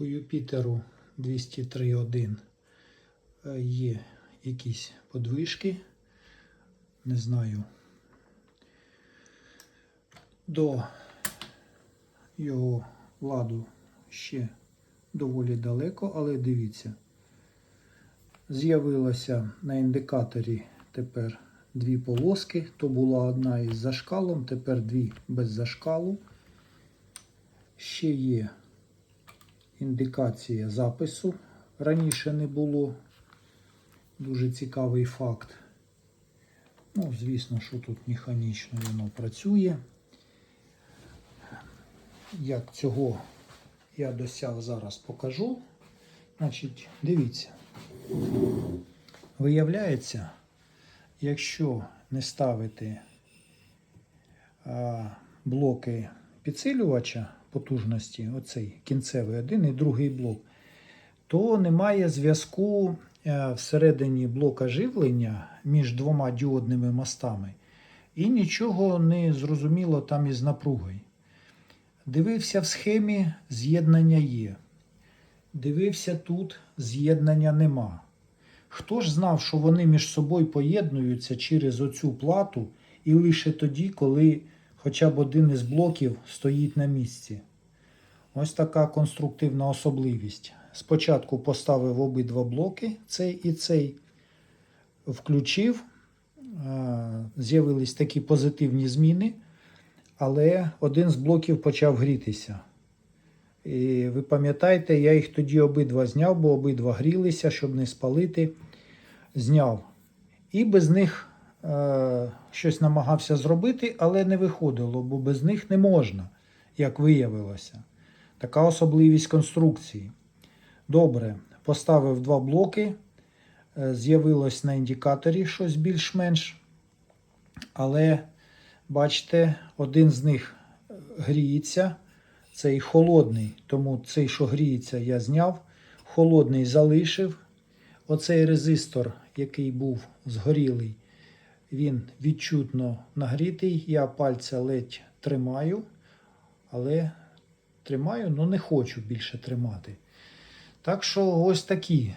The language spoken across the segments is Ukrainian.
По Юпітеру 203.1 е, є якісь подвижки. Не знаю. До його ладу ще доволі далеко, але дивіться. З'явилося на індикаторі тепер дві полоски. То була одна із зашкалом, тепер дві без зашкалу. Ще є індикація запису. Раніше не було. Дуже цікавий факт. Ну, звісно, що тут механічно воно працює. Як цього я досяг зараз покажу. Значить, дивіться. Виявляється, якщо не ставити а, блоки підсилювача потужності, оцей кінцевий один і другий блок, то немає зв'язку е, всередині блока живлення між двома діодними мостами. І нічого не зрозуміло там із напругою. Дивився в схемі, з'єднання є. Дивився тут, з'єднання нема. Хто ж знав, що вони між собою поєднуються через оцю плату і лише тоді, коли хоча б один із блоків стоїть на місці? Ось така конструктивна особливість. Спочатку поставив обидва блоки, цей і цей, включив, е, з'явились такі позитивні зміни, але один з блоків почав грітися. І ви пам'ятаєте, я їх тоді обидва зняв, бо обидва грілися, щоб не спалити. Зняв. І без них щось намагався зробити, але не виходило, бо без них не можна, як виявилося. Така особливість конструкції. Добре, поставив два блоки. е, З'явилось на індикаторі щось більш-менш. Але бачите, один з них гріється. Цей холодний, тому цей, що гріється, я зняв. Холодний залишив. Оцей резистор, який був згорілий, він відчутно нагрітий. Я пальця ледь тримаю, але тримаю, але не хочу більше тримати. Так що ось такі.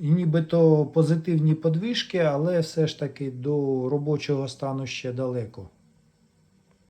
Нібито позитивні подвижки, але все ж таки до робочого стану ще далеко.